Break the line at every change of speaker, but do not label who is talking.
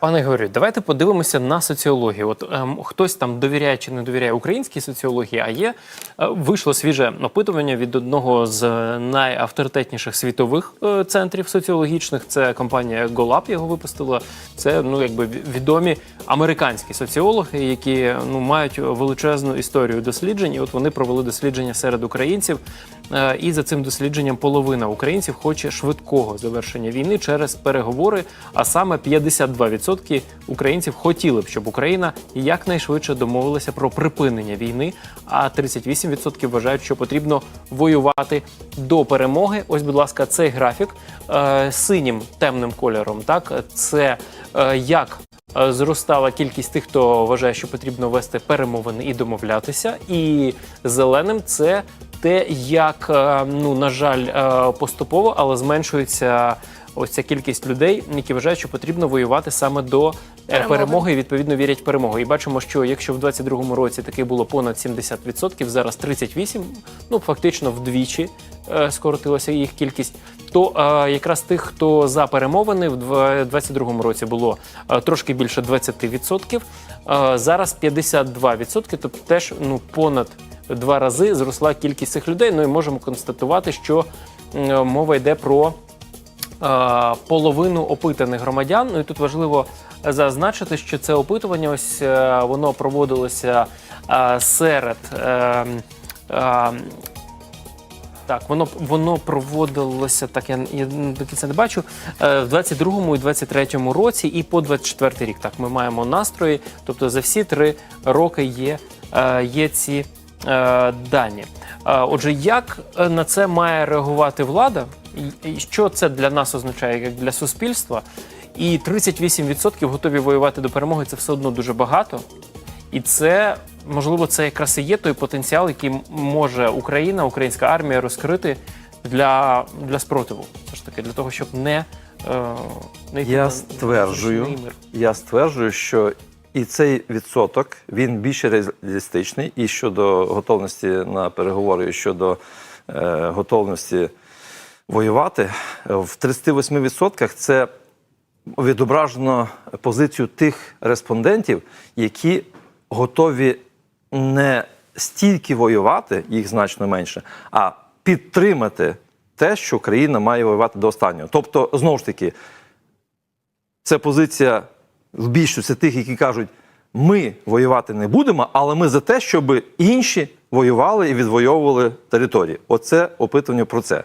Пане Георгію, давайте подивимося на соціологію. От ем, хтось там довіряє чи не довіряє українській соціології, а є е, вийшло свіже опитування від одного з е, найавторитетніших світових е, центрів соціологічних. Це компанія GoLab його випустила. Це ну якби відомі американські соціологи, які ну мають величезну історію досліджень. І от вони провели дослідження серед українців. Е, І за цим дослідженням половина українців хоче швидкого завершення війни через переговори. А саме 52% українців хотіли б, щоб Україна якнайшвидше домовилася про припинення війни. А 38% вважають, що потрібно воювати до перемоги. Ось, будь ласка, цей графік е, синім темним кольором. Так, це е, як Е, Зростала кількість тих, хто вважає, що потрібно вести перемовини і домовлятися. І зеленим це те, як е, ну на жаль, е, поступово, але зменшується ось ця кількість людей, які вважають, що потрібно воювати саме до е,
Перемоги.
перемоги, і відповідно вірять в перемогу. І бачимо, що якщо в 22-му році таки було понад 70%, зараз 38%, ну фактично вдвічі е, скоротилася їх кількість. То е, якраз тих, хто за перемовини в два- 22-му році було е, трошки більше 20%, е, зараз 52%, тобто теж ну понад два рази зросла кількість цих людей. Ну і можемо констатувати, що мова йде про е, половину опитаних громадян. Ну і тут важливо зазначити, що це опитування, ось е, воно проводилося е, серед. е, е, так, воно воно проводилося так. Я, я до кінця не бачу е, в 22-му і 23-му році, і по 24-й рік. Так, ми маємо настрої. Тобто за всі три роки є, е, є ці е, дані. Е, Отже, як е, на це має реагувати влада? І- що це для нас означає, як для суспільства? І 38% готові воювати до перемоги це все одно дуже багато. І це можливо це якраз і є той потенціал, який може Україна, українська армія розкрити для, для спротиву. Все ж таки, для того, щоб не, е, не йти
Я
на
стверджую,
мир.
я стверджую, що і цей відсоток він більш реалістичний і щодо готовності на переговори, і щодо е, готовності воювати. В 38% це відображено позицію тих респондентів, які готові не стільки воювати, їх значно менше, а підтримати те, що країна має воювати до останнього. Тобто, знову ж таки, це позиція в більшості тих, які кажуть, ми воювати не будемо, але ми за те, щоб інші воювали і відвоювали території. Оце опитування про це.